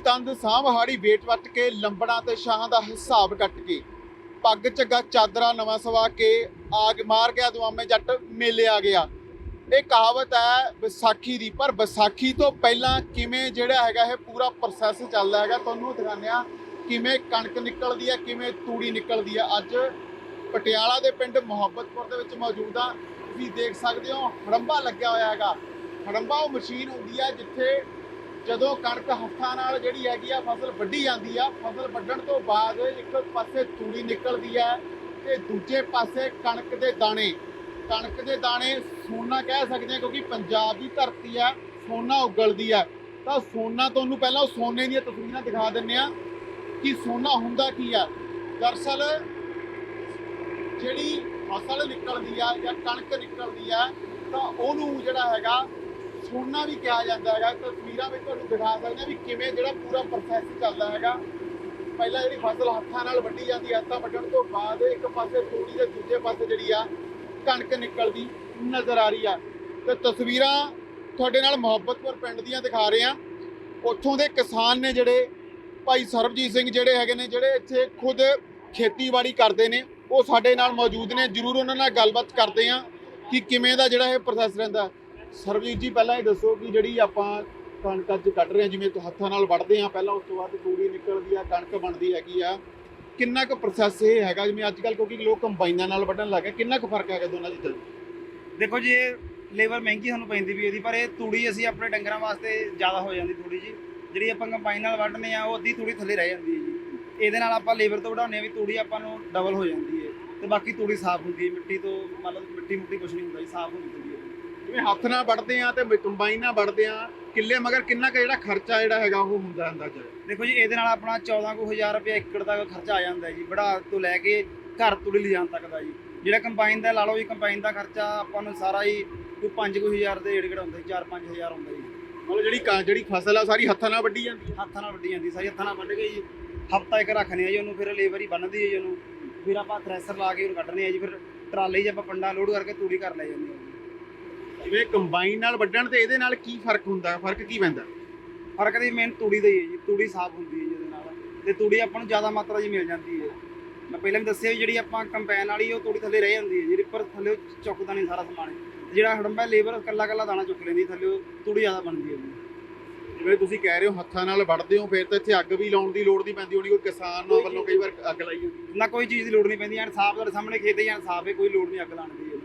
ਤੰਦ ਸਾਂਭਹਾੜੀ wait ਵੱਟ ਕੇ ਲੰਬੜਾਂ ਤੇ ਸ਼ਾਹਾਂ ਦਾ ਹਿਸਾਬ ਕੱਟ ਕੇ। ਪੱਗ ਝੱਗਾ ਚਾਦਰਾ ਨਵਾਂ ਸਵਾ ਕੇ ਆਗ ਮਾਰ ਗਿਆ, ਦੁਆਮੇ ਜੱਟ ਮੇਲੇ ਆ ਗਿਆ। ਇਹ ਕਹਾਵਤ ਹੈ ਵਿਸਾਖੀ ਦੀ, ਪਰ ਵਿਸਾਖੀ ਤੋਂ ਪਹਿਲਾਂ ਕਿਵੇਂ ਜਿਹੜਾ ਹੈਗਾ ਇਹ ਪੂਰਾ ਪ੍ਰੋਸੈਸ ਚੱਲਦਾ ਹੈਗਾ, ਤੁਹਾਨੂੰ ਦਿਖਾਉਂਦੇ ਹਾਂ ਕਿਵੇਂ ਕਣਕ ਨਿਕਲਦੀ ਹੈ, ਕਿਵੇਂ ਤੂੜੀ ਨਿਕਲਦੀ ਹੈ। ਅੱਜ ਪਟਿਆਲਾ ਦੇ ਪਿੰਡ ਮੁਹੱਬਤਪੁਰ ਦੇ ਵਿੱਚ ਮੌਜੂਦ ਆ ਤੁਸੀਂ ਦੇਖ ਸਕਦੇ ਹੋ ਹੜੰਬਾ ਲੱਗਿਆ ਹੋਇਆ ਹੈਗਾ। ਹੜੰਬਾ ਉਹ ਮਸ਼ੀਨ ਹੁੰਦੀ ਹੈ ਜਿੱਥੇ ਜਦੋਂ ਕਣਕ ਹੱਥਾਂ ਨਾਲ ਜਿਹੜੀ ਹੈਗੀ ਆ ਫਸਲ ਵੱਢੀ ਜਾਂਦੀ ਆ, ਫਸਲ ਵੱਢਣ ਤੋਂ ਬਾਅਦ ਇੱਕ ਪਾਸੇ ਤੂੜੀ ਨਿਕਲਦੀ ਹੈ ਤੇ ਦੂਜੇ ਪਾਸੇ ਕਣਕ ਦੇ ਦਾਣੇ। ਕਣਕ ਦੇ ਦਾਣੇ ਸੋਨਾ ਕਹਿ ਸਕਦੇ ਹਾਂ ਕਿਉਂਕਿ ਪੰਜਾਬ ਦੀ ਧਰਤੀ ਆ, ਸੋਨਾ ਉਗਲਦੀ ਆ। ਤਾਂ ਸੋਨਾ ਤੁਹਾਨੂੰ ਪਹਿਲਾਂ ਉਹ ਸੋਨੇ ਦੀਆਂ ਤਸਵੀਰਾਂ ਦਿਖਾ ਦਿੰਨੇ ਆ ਕਿ ਸੋਨਾ ਹੁੰਦਾ ਕੀ ਆ। ਦਰਸਲ ਜਿਹੜੀ ਫਸਲ ਨਿਕਲਦੀ ਆ ਜਾਂ ਕਣਕ ਨਿਕਲਦੀ ਆ, ਤਾਂ ਉਹਨੂੰ ਜਿਹੜਾ ਹੈਗਾ ਸੋਨਾ ਵੀ ਕਿਹਾ ਜਾਂਦਾ ਹੈਗਾ, ਤਸਵੀਰਾਂ ਵਿੱਚ ਤੁਹਾਨੂੰ ਦਿਖਾ ਸਕਦੇ ਹਾਂ ਵੀ ਕਿਵੇਂ ਜਿਹੜਾ ਪੂਰਾ ਪ੍ਰੋਸੈਸ ਚੱਲਦਾ ਹੈਗਾ। ਪਹਿਲਾਂ ਜਿਹੜੀ ਫਸਲ ਹੱਥਾਂ ਨਾਲ ਵੱਢੀ ਜਾਂਦੀ ਹੈ ਹੱਥਾਂ ਵੱਢਣ ਤੋਂ ਬਾਅਦ ਇੱਕ ਪਾਸੇ ਤੂੜੀ ਦੇ ਦੂਜੇ ਪਾਸੇ ਜਿਹੜੀ ਆ, ਕਣਕ ਨਿਕਲਦੀ ਨਜ਼ਰ ਆ ਰਹੀ ਆ। ਤੇ ਤਸਵੀਰਾਂ ਤੁਹਾਡੇ ਨਾਲ ਮੁਹੱਬਤਪੁਰ ਪਿੰਡ ਦੀਆਂ ਦਿਖਾ ਰਹੇ ਆ ਉੱਥੋਂ ਦੇ ਕਿਸਾਨ ਨੇ ਜਿਹੜੇ, ਭਾਈ ਸਰਬਜੀਤ ਸਿੰਘ ਜਿਹੜੇ ਹੈਗੇ ਨੇ, ਜਿਹੜੇ ਇੱਥੇ ਖੁਦ ਖੇਤੀਬਾੜੀ ਕਰਦੇ ਨੇ, ਉਹ ਸਾਡੇ ਨਾਲ ਮੌਜੂਦ ਨੇ, ਜਰੂਰ ਉਹਨਾਂ ਨਾਲ ਗੱਲਬਾਤ ਕਰਦੇ ਆ ਕਿ ਕਿਵੇਂ ਦਾ ਜਿਹੜਾ ਇਹ ਪ੍ਰੋਸੈਸ ਰਹਿੰਦਾ। ਸਰਬਜੀਤ ਜੀ, ਪਹਿਲਾਂ ਇਹ ਦੱਸੋ ਕਿ ਜਿਹੜੀ ਆਪਾਂ ਕਣਕ ਅੱਜ ਕੱਢ ਰਹੇ ਹਾਂ, ਜਿਵੇਂ ਤੁ- ਹੱਥਾਂ ਨਾਲ ਵੱਢਦੇ ਆ ਪਹਿਲਾਂ ਉਸ ਤੋਂ ਬਾਅਦ ਤੂੜੀ ਨਿਕਲਦੀ ਆ, ਕਣਕ ਬਣਦੀ ਹੈਗੀ ਆ। ਕਿੰਨਾ ਕੁ ਪ੍ਰੋਸੈਸ ਇਹ ਹੈਗਾ, ਜਿਵੇਂ ਅੱਜ ਕੱਲ ਕਿਉਂਕਿ ਲੋਕ ਕੰਬਾਈਨਾਂ ਨਾਲ ਵੱਢਣ ਲੱਗ ਗਏ, ਕਿੰਨਾ ਕੁ ਫ਼ਰਕ ਹੈਗਾ ਦੋਨਾਂ ਚੀਜ਼ਾਂ 'ਚ ਦੇਖੋ ਜੀ, ਇਹ ਲੇਬਰ ਮਹਿੰਗੀ ਸਾਨੂੰ ਪੈਂਦੀ ਵੀ ਇਹਦੀ, ਪਰ ਇਹ ਤੂੜੀ ਅਸੀਂ ਆਪਣੇ ਡੰਗਰਾਂ ਵਾਸਤੇ ਜ਼ਿਆਦਾ ਹੋ ਜਾਂਦੀ ਥੋੜੀ ਜੀ। ਜਿਹੜੀ ਆਪਾਂ ਕੰਬਾਈਨ ਨਾਲ ਵੱਢਨੇ ਆ, ਉਹ ਅੱਧੀ ਤੂੜੀ ਥੱਲੇ ਰਹਿ ਜਾਂਦੀ ਹੈ ਜੀ। ਇਹਦੇ ਨਾਲ ਆਪਾਂ ਲੇਬਰ ਤੋਂ ਵਢਾਉਂਦੇ ਆ ਵੀ ਤੂੜੀ ਆਪਾਂ ਨੂੰ ਡਬਲ ਹੋ ਜਾਂਦੀ ਹੈ। ਤੇ ਬਾਕੀ ਤੂੜੀ ਸਾਫ਼ ਹੁੰਦੀ ਹੈ, ਮਿੱਟੀ ਤੋਂ ਮਤਲਬ ਮਿੱਟੀ ਮੁੱਟੀ ਕੁਝ ਨਹੀਂ ਹੁੰਦਾ ਜੀ, ਸਾਫ਼ ਹੁੰਦੀ ਤੂੜੀ ਜਿਵੇਂ ਹੱਥ ਨਾਲ ਵੱਢਦੇ ਆ ਤੇ ਕੰਬਾਈਨ ਨਾਲ ਵੱਢਦੇ ਆ ਕਿੱਲੇ ਮਗਰ ਕਿੰਨਾ ਕੁ ਜਿਹੜਾ ਖਰਚਾ ਜਿਹੜਾ ਹੈਗਾ ਉਹ ਹੁੰਦਾ ਅੰਦਾਜ਼ਾ ਦੇਖੋ ਜੀ ਇਹਦੇ ਨਾਲ ਆਪਣਾ 14 ਕੁ ਹਜ਼ਾਰ ਰੁਪਏ ਏਕੜ ਦਾ ਖਰਚਾ ਆ ਜਾਂਦਾ ਜੀ ਵੜਾ ਤੋਂ ਲੈ ਕੇ ਘਰ ਤੂੜੀ ਲਿਜਾਣ ਤੱਕ ਦਾ ਜੀ। ਜਿਹੜਾ ਕੰਬਾਈਨ ਦਾ ਲਾ ਲਓ ਜੀ ਕੰਬਾਈਨ ਦਾ ਖਰਚਾ ਆਪਾਂ ਨੂੰ ਸਾਰਾ ਹੀ ਕੋਈ 5000 ਦੇ ਏੜ ਗੜ ਹੁੰਦਾ ਜੀ 4-5000 ਹੁੰਦਾ ਜੀ। ਮਤਲਬ ਜਿਹੜੀ ਕ- ਜਿਹੜੀ ਫਸਲ ਆ ਸਾਰੀ ਹੱਥਾਂ ਨਾਲ ਵੱਢੀ ਜਾਂਦੀ ਹੱਥਾਂ ਨਾਲ ਵੱਢੀ ਜਾਂਦੀ ਸਾਰੀ ਹੱਥਾਂ ਨਾਲ ਵੱਢ ਕੇ ਜੀ ਹਫਤਾ ਇੱਕ ਰੱਖਨੇ ਆ ਜੀ ਉਹਨੂੰ ਫਿਰ ਲੇਬਰ ਹੀ ਬੰਨਦੀ ਹੈ ਜੀ ਉਹਨੂੰ। ਫਿਰ ਆਪਾਂ ਥ੍ਰੈਸ਼ਰ ਲਾ ਕੇ ਉਹਨੂੰ ਕੱਢਣੇ ਆ ਜੀ ਫਿਰ ਟਰਾਲੇ 'ਚ ਆਪਾਂ ਪੰਡਾ ਲੋਡ ਕਰਕੇ ਤੂੜੀ ਕਰ ਲੈ ਜਾਂਦੇ ਆ ਜੀ। ਜਿਵੇਂ ਕੰਬਾਈਨ ਨਾਲ ਵੱਢਣ ਤੇ ਇਹਦੇ ਨਾਲ ਕੀ ਫ਼ਰਕ ਹੁੰਦਾ? ਫ਼ਰਕ ਕੀ ਪੈਂਦਾ? ਫ਼ਰਕ ਦੀ ਮੇਨ ਤੂੜੀ ਦਾ ਹੀ ਹੈ ਜੀ। ਤੂੜੀ ਸਾਫ਼ ਹੁੰਦੀ ਹੈ ਜੀ ਉਹਦੇ ਨਾਲ। ਤੇ ਤੂੜੀ ਆਪਾਂ ਨੂੰ ਜ਼ਿਆਦਾ ਮਾਤਰਾ 'ਚ ਮਿਲ ਜਾਂਦੀ ਹੈ। ਮੈਂ ਪਹਿਲਾਂ ਵੀ ਦੱਸਿਆ ਵੀ ਜਿਹੜੀ ਆਪਾਂ ਕੰਪੈਨ ਵਾਲੀ ਉਹ ਤੂੜੀ ਥੱਲੇ ਰਹਿ ਜਾਂਦੀ ਹੈ ਜਿਹੜੀ ਪਰ ਥੱਲੇ ਚੁੱਕਦਾ ਨਹੀਂ ਸਾਰਾ ਸਮਾਨ। ਜਿਹੜਾ ਹੜੰਬਾ ਲੇਬਰ ਕੱਲਾ ਕੱਲਾ ਦਾਣਾ ਚੁੱਕ ਲੈਂਦੀ ਥੱਲੇ ਤੂੜੀ ਜ਼ਿਆਦਾ ਬਣਦੀ ਹੈ ਜੀ। ਜਿਵੇਂ ਤੁਸੀਂ ਕਹਿ ਰਹੇ ਹੋ ਹੱਥਾਂ ਨਾਲ ਵੱਢਦੇ ਹੋ ਫਿਰ ਤਾਂ ਇੱਥੇ ਅੱਗ ਵੀ ਲਾਉਣ ਦੀ ਲੋੜ ਨਹੀਂ ਪੈਂਦੀ ਹੋਣੀ। ਕੋਈ ਕਿਸਾਨ ਨੂੰ ਵੱਲੋਂ ਕਈ ਵਾਰ ਅੱਗ ਲਾਈ ਹੁੰਦੀ ਨਾ ਕੋਈ ਚੀਜ਼ ਦੀ ਲੋੜ ਨਹੀਂ ਪੈਂਦੀ। ਐਨ ਸਾਫ਼ ਤੁਹਾਡੇ ਸਾਹਮਣੇ ਖੇਤ ਜਾਂ ਸਾਫ਼ ਹੈ ਕੋਈ ਲੋੜ ਨਹੀਂ ਅੱਗ ਲਾਉਣ ਦੀ।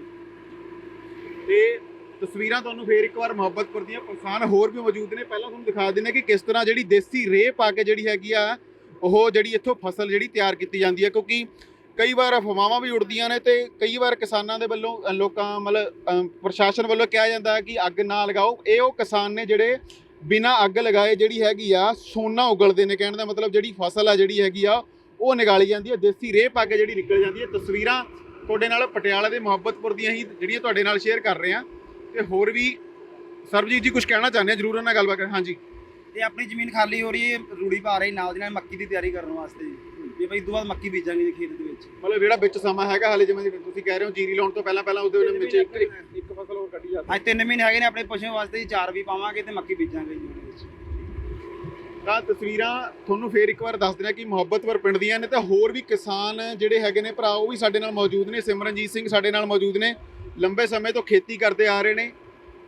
ਤੇ ਤਸਵੀਰਾਂ ਤੁਹਾਨੂੰ ਫੇਰ ਇੱਕ ਵਾਰ ਮੁਹੱਬਤਪੁਰ ਦੀਆਂ ਕਿਸਾਨ ਹੋਰ ਵੀ ਮੌਜੂਦ ਨੇ। ਪਹਿਲਾਂ ਤੁਹਾਨੂੰ ਦਿਖਾ ਦਿੰਦੇ ਕਿ ਕਿਸ ਤਰ੍ਹਾਂ ਜਿਹੜੀ ਦੇਸੀ ਰੇਹ ਪਾ ਕੇ ਜਿਹੜੀ ਹੈਗੀ ਆ, ਉਹ ਜਿਹੜੀ ਇੱਥੋਂ ਫਸਲ ਜਿਹੜੀ ਤਿਆਰ ਕੀਤੀ ਜਾਂਦੀ ਹੈ। ਕਿਉਂਕਿ ਕਈ ਵਾਰ ਅਫਵਾਹਾਂ ਵੀ ਉੜਦੀਆਂ ਨੇ ਤੇ ਕਈ ਵਾਰ ਕਿਸਾਨਾਂ ਦੇ ਵੱਲੋਂ ਲੋਕਾਂ ਮਤਲਬ ਪ੍ਰਸ਼ਾਸਨ ਵੱਲੋਂ ਕਿਹਾ ਜਾਂਦਾ ਹੈ ਕਿ ਅੱਗ ਨਾ ਲਗਾਓ। ਇਹ ਉਹ ਕਿਸਾਨ ਨੇ ਜਿਹੜੇ ਬਿਨਾਂ ਅੱਗ ਲਗਾਏ ਜਿਹੜੀ ਹੈਗੀ ਆ, ਸੋਨਾ ਉਗਲਦੇ ਨੇ। ਕਹਿਣ ਦਾ ਮਤਲਬ ਜਿਹੜੀ ਫਸਲ ਆ ਜਿਹੜੀ ਹੈਗੀ ਆ, ਉਹ ਨਿਗਾਲੀ ਜਾਂਦੀ ਹੈ। ਦੇਸੀ ਰੇਹ ਪਾ ਕੇ ਜਿਹੜੀ ਨਿਕਲ ਜਾਂਦੀ ਹੈ। ਤਸਵੀਰਾਂ ਤੁਹਾਡੇ ਨਾਲ ਪਟਿਆਲਾ ਦੇ ਮੁਹੱਬਤਪੁਰ ਦੀਆਂ ਹੀ ਜਿਹੜੀਆਂ ਤੁਹਾਡੇ ਨਾਲ ਸ਼ੇਅਰ ਕਰ ਰਹੇ ਆ ਤੇ ਹੋਰ ਵੀ ਸਰਬਜੀਤ ਜੀ ਕੁਝ ਕਹਿਣਾ ਚਾਹੁੰਦੇ ਆ? ਜਰੂਰ ਉਹਨਾਂ ਨਾਲ ਗੱਲਬਾਤ ਕਰ ਹਾਂਜੀ। ਤੇ ਆਪਣੀ ਜ਼ਮੀਨ ਖਾਲੀ ਹੋ ਰਹੀ ਹੈ ਰੂੜੀ ਪਾ ਰਹੀ ਨਾਲ ਦੀ ਨਾਲ ਮੱਕੀ ਦੀ ਤਿਆਰੀ ਕਰਨ ਵਾਸਤੇ ਜੀ। ਵੀ ਭਾਈ ਤੋਂ ਬਾਅਦ ਮੱਕੀ ਬੀਜਾਂਗੇ ਜੀ ਖੇਤ ਦੇ ਵਿੱਚ। ਮਤਲਬ ਜਿਹੜਾ ਵਿੱਚ ਸਮਾਂ ਹੈਗਾ ਹਾਲੇ ਜਿਵੇਂ ਤੁਸੀਂ ਕਹਿ ਰਹੇ ਹੋ ਜੀਰੀ ਲਾਉਣ ਤੋਂ ਪਹਿਲਾਂ ਪਹਿਲਾਂ ਉਹਦੇ ਵਿੱਚ ਇੱਕ ਇੱਕ- ਫਸਲ ਹੋਰ ਕੱਢੀ ਜਾਂਦੀ ਅੱਜ ਤਿੰਨ ਮਹੀਨੇ ਹੈਗੇ ਨੇ ਆਪਣੇ ਪਸ਼ੂਆਂ ਵਾਸਤੇ ਜੀ ਚਾਰ ਵੀ ਪਾਵਾਂਗੇ ਤੇ ਮੱਕੀ ਬੀਜਾਂਗੇ ਜੀ ਉਹਦੇ ਵਿੱਚ। ਤਾਂ ਤਸਵੀਰਾਂ ਤੁਹਾਨੂੰ ਫੇਰ ਇੱਕ ਵਾਰ ਦੱਸ ਦਿੰਦਾ ਕਿ ਮੁਹੱਬਤਪੁਰ ਪਿੰਡ ਦੀਆਂ ਨੇ ਤਾਂ ਹੋਰ ਵੀ ਕਿਸਾਨ ਜਿਹੜੇ ਹੈਗੇ ਨੇ ਭਰਾ ਉਹ ਵੀ ਸਾਡੇ ਨਾਲ ਮੌਜੂਦ ਨੇ। ਸਿਮਰਨਜੀਤ ਸਿੰਘ ਸਾਡੇ ਨਾਲ ਮੌਜੂਦ ਨੇ। ਲੰਬੇ ਸਮੇਂ ਤੋਂ ਖੇਤੀ ਕਰਦੇ ਆ ਰਹੇ ਨੇ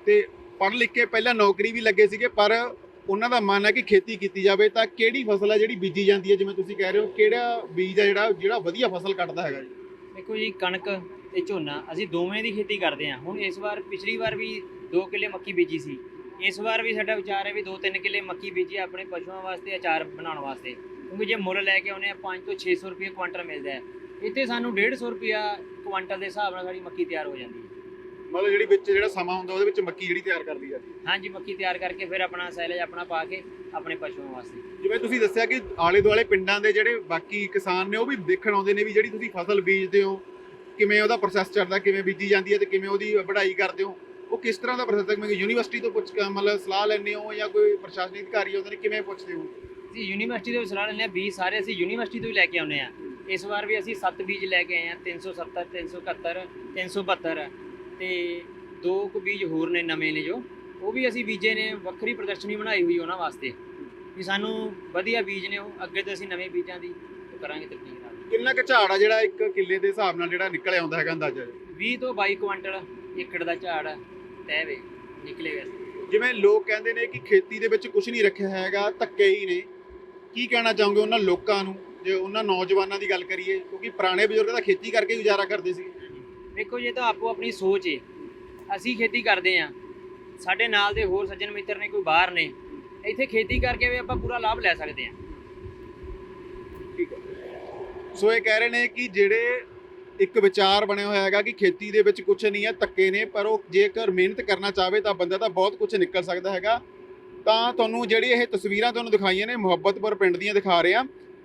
ਤੇ ਪੜ੍ਹ ਲਿਖ ਕੇ ਪਹਿਲਾਂ ਨੌਕਰੀ ਵੀ ਲੱਗੇ ਸੀਗੇ, ਪਰ ਉਹਨਾਂ ਦਾ ਮਨ ਹੈ ਕਿ ਖੇਤੀ ਕੀਤੀ ਜਾਵੇ। ਤਾਂ ਕਿਹੜੀ ਫਸਲ ਹੈ ਜਿਹੜੀ ਬੀਜੀ ਜਾਂਦੀ ਹੈ? ਜਿਵੇਂ ਤੁਸੀਂ ਕਹਿ ਰਹੇ ਹੋ, ਕਿਹੜਾ ਬੀਜ ਹੈ ਜਿਹੜਾ ਜਿਹੜਾ ਵਧੀਆ ਫਸਲ ਕੱਢਦਾ ਹੈਗਾ ਜੀ? ਦੇਖੋ ਜੀ, ਕਣਕ ਤੇ ਝੋਨਾ, ਅਸੀਂ ਦੋਵੇਂ ਦੀ ਖੇਤੀ ਕਰਦੇ ਹਾਂ। ਹੁਣ ਇਸ ਵਾਰ, ਪਿਛਲੀ ਵਾਰ ਵੀ 2 ਕਿੱਲੇ ਮੱਕੀ ਬੀਜੀ ਸੀ। ਇਸ ਵਾਰ ਵੀ ਸਾਡਾ ਵਿਚਾਰ ਹੈ ਵੀ 2-3 ਕਿੱਲੇ ਮੱਕੀ ਬੀਜੀ ਆਪਣੇ ਪਸ਼ੂਆਂ ਵਾਸਤੇ ਅਚਾਰ ਬਣਾਉਣ ਵਾਸਤੇ। ਕਿਉਂਕਿ ਜੇ ਮੁੱਲ ਲੈ ਕੇ ਆਉਨੇ ਆ 5 ਤੋਂ 600 ਰੁਪਏ ਕੁਆਂਟਲ ਮਿਲਦਾ ਹੈ। ਇੱਥੇ ਸਾਨੂੰ 150 ਰੁਪਿਆ ਕੁਆਂਟਲ ਦੇ ਹਿਸਾਬ ਨਾਲ ਸਾਡੀ ਮੱਕੀ ਤਿਆਰ ਹੋ ਜਾਂਦੀ ਹੈ। ਮਤਲਬ ਜਿਹੜੀ ਵਿੱਚ ਜਿਹੜਾ ਸਮਾਂ ਹੁੰਦਾ ਉਹਦੇ ਵਿੱਚ ਮੱਕੀ ਜਿਹੜੀ ਤਿਆਰ ਕਰਦੀ ਹੈ ਹਾਂਜੀ ਮੱਕੀ ਤਿਆਰ ਕਰਕੇ ਫਿਰ ਆਪਣਾ ਸੈਲੇਜ ਆਪਣਾ ਪਾ ਕੇ ਆਪਣੇ ਪਸ਼ੂਆਂ ਵਾਸਤੇ। ਜਿਵੇਂ ਤੁਸੀਂ ਦੱਸਿਆ ਕਿ ਆਲੇ ਦੁਆਲੇ ਪਿੰਡਾਂ ਦੇ ਜਿਹੜੇ ਬਾਕੀ ਕਿਸਾਨ ਨੇ ਉਹ ਵੀ ਦੇਖਣ ਆਉਂਦੇ ਨੇ ਵੀ ਜਿਹੜੀ ਤੁਸੀਂ ਫਸਲ ਬੀਜਦੇ ਹੋ ਕਿਵੇਂ ਉਹਦਾ ਪ੍ਰੋਸੈਸ ਚੱਲਦਾ ਕਿਵੇਂ ਬੀਜੀ ਜਾਂਦੀ ਹੈ ਤੇ ਕਿਵੇਂ ਉਹਦੀ ਵਢਾਈ ਕਰਦੇ ਹੋ ਉਹ ਕਿਸ ਤਰ੍ਹਾਂ ਦਾ ਪ੍ਰੋਸੈਸ ਹੈ? ਮੈਂ ਯੂਨੀਵਰਸਿਟੀ ਤੋਂ ਪੁੱਛ ਕੇ ਮਤਲਬ ਸਲਾਹ ਲੈਂਦੇ ਹੋ ਜਾਂ ਕੋਈ ਪ੍ਰਸ਼ਾਸਨਿਕ ਅਧਿਕਾਰੀ ਆਉਂਦੇ ਨੇ ਕਿਵੇਂ ਪੁੱਛਦੇ ਹੋ? ਅਸੀਂ ਯੂਨੀਵਰਸਿਟੀ ਦੇ ਵਿੱਚ ਸਲਾਹ ਲੈਂਦੇ ਹਾਂ ਬੀਜ ਸਾਰੇ ਅਸੀਂ ਯੂਨੀਵਰਸਿਟੀ ਤੋਂ ਹੀ ਲੈ ਕੇ ਆਉਂਦੇ ਆ ਇਸ ਵਾਰ ਵੀ ਅਸੀਂ 7 ਬੀਜ ਲੈ ਕੇ ਆਏ ਆ 370 371 372 ਤੇ ਦੋ ਕੁ ਬੀਜ ਹੋਰ ਨੇ ਨਵੇਂ ਨੇ ਜੋ ਉਹ ਵੀ ਅਸੀਂ ਬੀਜੇ ਨੇ ਵੱਖਰੀ ਪ੍ਰਦਰਸ਼ਨੀ ਬਣਾਈ ਹੋਈ ਉਹਨਾਂ ਵਾਸਤੇ। ਵੀ ਸਾਨੂੰ ਵਧੀਆ ਬੀਜ ਨੇ ਉਹ ਅੱਗੇ ਤੋਂ ਅਸੀਂ ਨਵੇਂ ਬੀਜਾਂ ਦੀ ਕਰਾਂਗੇ ਤਬਦੀਲ ਨਾਲ। ਕਿੰਨਾ ਕੁ ਝਾੜ ਆ ਜਿਹੜਾ ਇੱਕ ਕਿੱਲੇ ਦੇ ਹਿਸਾਬ ਨਾਲ ਜਿਹੜਾ ਨਿਕਲ ਆਉਂਦਾ ਹੈਗਾ ਅੰਦਾਜ਼ਾ? 20 ਤੋਂ 22 ਕੁਇੰਟਲ ਏਕੜ ਦਾ ਝਾੜ ਤੈ ਵੇ ਨਿਕਲੇਗਾ ਜਿਵੇਂ ਲੋਕ ਕਹਿੰਦੇ ਨੇ ਕਿ ਖੇਤੀ ਦੇ ਵਿੱਚ ਕੁਝ ਨਹੀਂ ਰੱਖਿਆ ਹੈਗਾ ਧੱਕੇ ਹੀ ਨੇ। ਕੀ ਕਹਿਣਾ ਚਾਹੋਗੇ ਉਹਨਾਂ ਲੋਕਾਂ ਨੂੰ? ਜੇ ਉਹਨਾਂ ਨੌਜਵਾਨਾਂ ਦੀ ਗੱਲ ਕਰੀਏ ਕਿਉਂਕਿ ਪੁਰਾਣੇ ਬਜ਼ੁਰਗ ਤਾਂ ਖੇਤੀ ਕਰਕੇ ਹੀ ਗੁਜ਼ਾਰਾ ਕਰਦੇ ਸੀ। ਦੇਖੋ ਜੇ ਤਾਂ ਆਪੋ ਆਪਣੀ ਸੋਚ ਏ। ਅਸੀਂ ਖੇਤੀ ਕਰਦੇ ਆ। ਸਾਡੇ ਨਾਲ ਦੇ ਹੋਰ ਸੱਜਣ ਮਿੱਤਰ ਨੇ ਕੋਈ ਬਾਹਰ ਨੇ ਇੱਥੇ ਖੇਤੀ ਕਰਕੇ ਵੀ ਆਪਾਂ ਪੂਰਾ ਲਾਭ ਲੈ ਸਕਦੇ ਆ। ਠੀਕ ਹੈ ਸੋ ਇਹ ਕਹਿ ਰਹੇ ਨੇ ਕਿ ਜਿਹੜੇ ਇੱਕ ਵਿਚਾਰ ਬਣਿਆ ਹੋਇਆ ਹੈਗਾ ਕਿ ਖੇਤੀ ਦੇ ਵਿੱਚ ਕੁਝ ਨਹੀਂ ਹੈ ਧੱਕੇ ਨੇ ਪਰ ਉਹ ਜੇਕਰ ਮਿਹਨਤ ਕਰਨਾ ਚਾਹਵੇ ਤਾਂ ਬੰਦਾ ਤਾਂ ਬਹੁਤ ਕੁਝ ਨਿਕਲ ਸਕਦਾ ਹੈਗਾ। ਤਾਂ ਤੁਹਾਨੂੰ ਜਿਹੜੀ ਇਹ ਤਸਵੀਰਾਂ ਤੁਹਾਨੂੰ ਦਿਖਾਈਆਂ ਨੇ ਮੁਹੱਬਤਪੁਰ ਪਿੰਡ ਦੀਆਂ ਦਿਖਾ ਰਹੇ ਆ।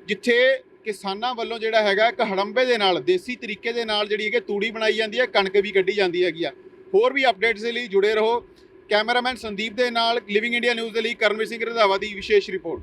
ਜਿੱਥੇ ਕਿਸਾਨਾਂ ਵੱਲੋਂ ਜਿਹੜਾ ਹੈਗਾ ਇੱਕ ਹੜੰਬੇ ਦੇ ਨਾਲ, ਦੇਸੀ ਤਰੀਕੇ ਦੇ ਨਾਲ ਜਿਹੜੀ ਹੈਗੀ ਤੂੜੀ ਬਣਾਈ ਜਾਂਦੀ ਹੈ, ਕਣਕ ਵੀ ਕੱਢੀ ਜਾਂਦੀ ਹੈਗੀ ਆ। ਹੋਰ ਵੀ ਅਪਡੇਟਸ ਦੇ ਲਈ ਜੁੜੇ ਰਹੋ। ਕੈਮਰਾਮੈਨ ਸੰਦੀਪ ਦੇ ਨਾਲ ਲਿਵਿੰਗ ਇੰਡੀਆ ਨਿਊਜ਼ ਦੇ ਲਈ ਕਰਨਵੀਰ ਸਿੰਘ ਰੰਧਾਵਾ ਦੀ ਵਿਸ਼ੇਸ਼ ਰਿਪੋਰਟ।